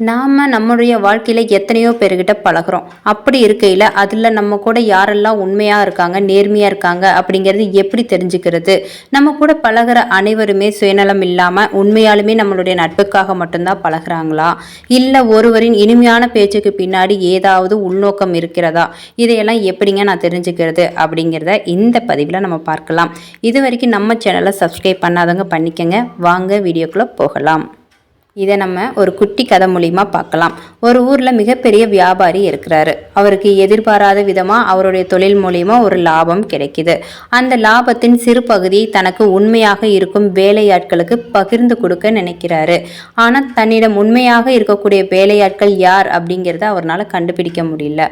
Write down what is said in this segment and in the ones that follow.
நாம் நம்முடைய வாழ்க்கையில் எத்தனையோ பேர்கிட்ட பழகுறோம். அப்படி இருக்கையில் அதில் நம்ம கூட யாரெல்லாம் உண்மையாக இருக்காங்க நேர்மையாக இருக்காங்க அப்படிங்கிறது எப்படி தெரிஞ்சுக்கிறது? நம்ம கூட பழகுற அனைவருமே சுயநலம் இல்லாமல் உண்மையாலுமே நம்மளுடைய நட்புக்காக மட்டும்தான் பழகுறாங்களா? இல்லை ஒருவரின் இனிமையான பேச்சுக்கு பின்னாடி ஏதாவது உள்நோக்கம் இருக்கிறதா? இதையெல்லாம் எப்படிங்க நான் தெரிஞ்சுக்கிறது அப்படிங்கிறத இந்த பதிவில் நம்ம பார்க்கலாம். இது வரைக்கும் நம்ம சேனலை சப்ஸ்கிரைப் பண்ணாதவங்க பண்ணிக்கங்க. வாங்க வீடியோக்குள்ளே போகலாம். இதை நம்ம ஒரு குட்டி கதை மூலிமா பார்க்கலாம். ஒரு ஊரில் மிகப்பெரிய வியாபாரி இருக்கிறாரு. அவருக்கு எதிர்பாராத விதமாக அவருடைய தொழில் மூலியமாக ஒரு லாபம் கிடைக்குது. அந்த லாபத்தின் சிறு பகுதியை தனக்கு உண்மையாக இருக்கும் வேலையாட்களுக்கு பகிர்ந்து கொடுக்க நினைக்கிறாரு. ஆனால் தன்னிடம் உண்மையாக இருக்கக்கூடிய வேலையாட்கள் யார் அப்படிங்கிறத அவரால் கண்டுபிடிக்க முடியல.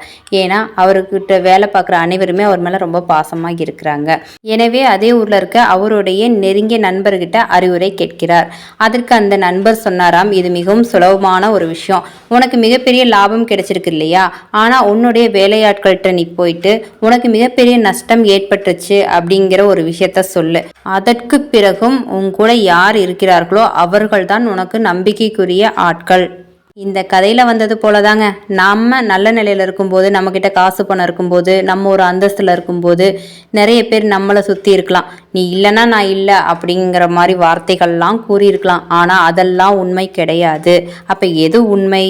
ஏன்னா அவர்கிட்ட வேலை பார்க்குற அனைவருமே அவர் மேலே ரொம்ப பாசமாக இருக்கிறாங்க. எனவே அதே ஊரில் இருக்க அவருடைய நெருங்கிய நண்பர்கிட்ட அறிவுரை கேட்கிறார். அதற்கு அந்த நண்பர் சொன்னாராம் இது மிகவும் சுலபமான ஒரு விஷயம். உனக்கு மிகப்பெரிய லாபம் கிடைச்சிருக்கு இல்லையா? ஆனால் உன்னுடைய வேலையாட்கள்கிட்ட நீ போயிட்டு உனக்கு மிகப்பெரிய நஷ்டம் ஏற்பட்டுச்சு அப்படிங்கிற ஒரு விஷயத்த சொல்லு. அதற்கு பிறகும் உன் கூட யார் இருக்கிறார்களோ அவர்கள்தான் உனக்கு நம்பிக்கைக்குரிய ஆட்கள். இந்த கதையில் வந்தது போல தாங்க நம்ம நல்ல நிலையில் இருக்கும்போது நம்மக்கிட்ட காசு பணம் இருக்கும்போது நம்ம ஒரு அந்தஸ்தில் இருக்கும்போது நிறைய பேர் நம்மளை சுற்றி இருக்கலாம். நீ இல்லைன்னா நான் இல்லை அப்படிங்கிற மாதிரி வார்த்தைகள்லாம் கூறியிருக்கலாம். ஆனால் அதெல்லாம் உண்மை கிடையாது. அப்போ எது உண்மை?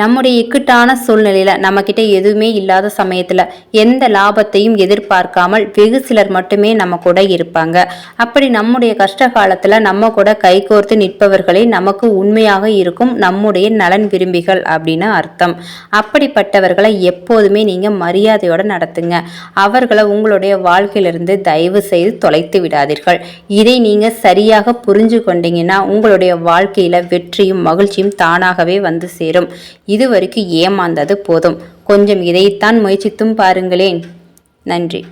நம்முடைய இக்கட்டான சூழ்நிலையில் நம்மக்கிட்ட எதுவுமே இல்லாத சமயத்தில் எந்த லாபத்தையும் எதிர்பார்க்காமல் வெகு சிலர் மட்டுமே நம்ம கூட இருப்பாங்க. அப்படி நம்முடைய கஷ்ட காலத்தில் நம்ம கூட கைகோர்த்து நிற்பவர்களே நமக்கு உண்மையாக இருக்கும் நம்முடைய நலன் விரும்பிகள் அப்படின்னு அர்த்தம். அப்படிப்பட்டவர்களை எப்போதுமே நீங்கள் மரியாதையோடு நடத்துங்க. அவர்களை உங்களுடைய வாழ்க்கையிலிருந்து தயவு செய்து தொலைத்து விடாதீர்கள். இதை நீங்கள் சரியாக புரிஞ்சு கொண்டீங்கன்னா உங்களுடைய வாழ்க்கையில் வெற்றியும் மகிழ்ச்சியும் தானாகவே வந்து சேரும். இதுவரைக்கும் ஏமாந்தது போதும். கொஞ்சம் இதைத்தான் முயற்சித்தும் பாருங்களேன். நன்றி.